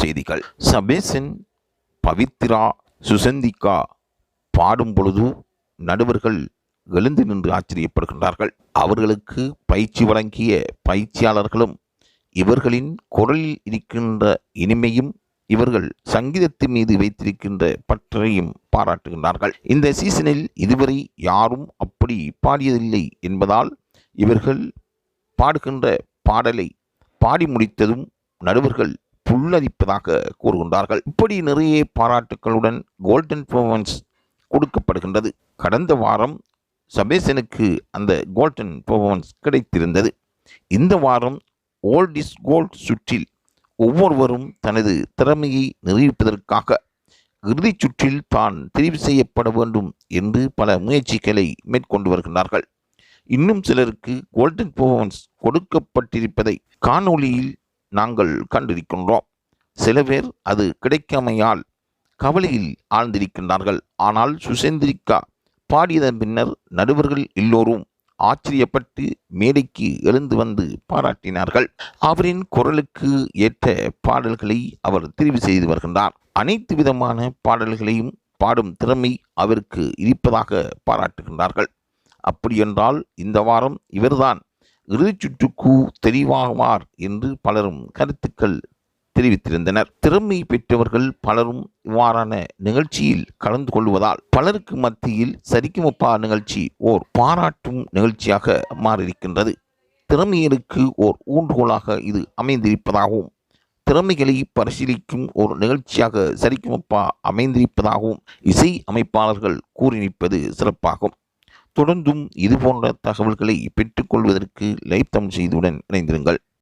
செய்திகள். சபேசன் பவித்ரா சுசந்திகா பாடும் பொழுது நடுவர்கள் எழுந்து நின்று ஆச்சரியப்படுகின்றார்கள். அவர்களுக்கு பயிற்சி வழங்கிய பயிற்சியாளர்களும் இவர்களின் குரலில் இருக்கின்ற இனிமையும் இவர்கள் சங்கீதத்தின் மீது வைத்திருக்கின்ற பற்றையும் பாராட்டுகின்றார்கள். இந்த சீசனில் இதுவரை யாரும் அப்படி பாடியதில்லை என்பதால் இவர்கள் பாடுகின்ற பாடலை பாடி முடித்ததும் நடுவர்கள் புல்லரிப்பதாக கூறுகின்றார்கள். இப்படி நிறைய பாராட்டுக்களுடன் கோல்டன் பர்ஃபார்மன்ஸ் கொடுக்கப்படுகின்றது. கடந்த வாரம் சபேசனுக்கு அந்த கோல்டன் பர்ஃபார்மன்ஸ் கிடைத்திருந்தது. இந்த வாரம் ஓல்ட் இஸ் கோல்ட் சுற்றில் ஒவ்வொருவரும் தனது திறமையை நிரூபிப்பதற்காக இறுதிச் சுற்றில் தான் தெரிவு செய்யப்பட வேண்டும் என்று பல முயற்சிகளை மேற்கொண்டு வருகின்றார்கள். இன்னும் சிலருக்கு கோல்டன் பர்ஃபார்மன்ஸ் கொடுக்கப்பட்டிருப்பதை காணொளியில் நாங்கள் கண்டிருக்கின்றோம். சில பேர் அது கிடைக்காமையால் கவலையில் ஆழ்ந்திருக்கின்றார்கள். ஆனால் சுசேந்திரிக்கா பாடியதன் பின்னர் நடுவர்கள் எல்லோரும் ஆச்சரியப்பட்டு மேடைக்கு எழுந்து வந்து பாராட்டினார்கள். அவரின் குரலுக்கு ஏற்ற பாடல்களை அவர் தெரிவு செய்து வருகின்றார். அனைத்து விதமான பாடல்களையும் பாடும் திறமை அவருக்கு இருப்பதாக பாராட்டுகின்றார்கள். அப்படியென்றால் இந்த வாரம் இவர்தான் இறுதிச் சுற்றுக்கு தெரிவாகுவார் என்று பலரும் கருத்துக்கள் தெரிவித்திருந்தனர். திறமை பெற்றவர்கள் பலரும் இவ்வாறான நிகழ்ச்சியில் கலந்து கொள்வதால் பலருக்கு மத்தியில் சரிக்குமப்பா நிகழ்ச்சி ஓர் பாராட்டும் நிகழ்ச்சியாக மாறியிருக்கின்றது. திறமையருக்கு ஓர் ஊன்றுகோலாக இது அமைந்திருப்பதாகவும் திறமைகளை பரிசீலிக்கும் ஒரு நிகழ்ச்சியாக சரிக்குமப்பா அமைந்திருப்பதாகவும் இசை அமைப்பாளர்கள் கூறியிருப்பது சிறப்பாகும். தொடர்ந்தும் இதுபோன்ற தகவல்களை பெற்றுக்கொள்வதற்கு லைவ் தமிழ் செய்தியுடன் இணைந்திருங்கள்.